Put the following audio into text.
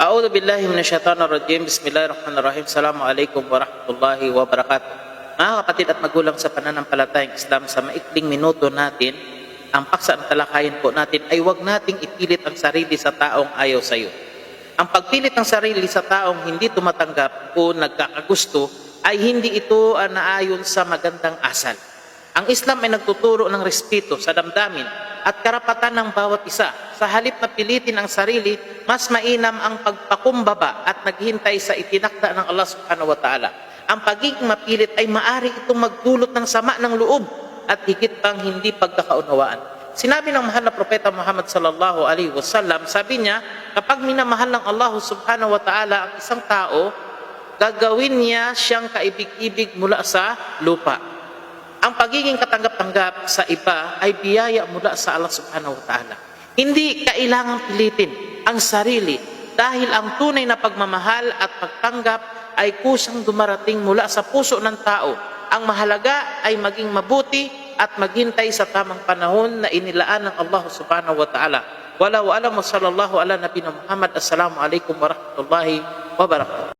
A'udhu billahi minasyaitanir rajim. Bismillahirrahmanirrahim. Assalamualaikum warahmatullahi wabarakatuh. Mga kapatid at magulang sa pananampalatayang Islam, sa maikling minuto natin, ang paksa ng talakayin po natin ay huwag nating ipilit ang sarili sa taong ayaw sa iyo. Ang pagpilit ng sarili sa taong hindi tumatanggap o nagkakagusto ay hindi ito naayon sa magandang asal. Ang Islam ay nagtuturo ng respeto sa damdamin at karapatan ng bawat isa. Sa halip na pilitin ang sarili, mas mainam ang pagpakumbaba at naghintay sa itinakda ng Allah subhanahu wa ta'ala. Ang pagiging mapilit ay maari itong magdulot ng sama ng loob at higit pang hindi pagkakaunawaan. Sinabi ng mahal na propeta Muhammad sallallahu alaihi wasallam, sabi niya, kapag minamahal ng Allah subhanahu wa ta'ala ang isang tao, gagawin niya siyang kaibig-ibig mula sa lupa. Ang pagiging katanggap-tanggap sa iba ay biyaya mula sa Allah subhanahu wa ta'ala. Hindi kailangang pilitin ang sarili dahil ang tunay na pagmamahal at pagtanggap ay kusang dumarating mula sa puso ng tao. Ang mahalaga ay maging mabuti at maghintay sa tamang panahon na inilaan ng Allah subhanahu wa ta'ala. Wala wa alam wa sallallahu ala nabina Muhammad. Assalamu alaikum warahmatullahi wabarakatuh.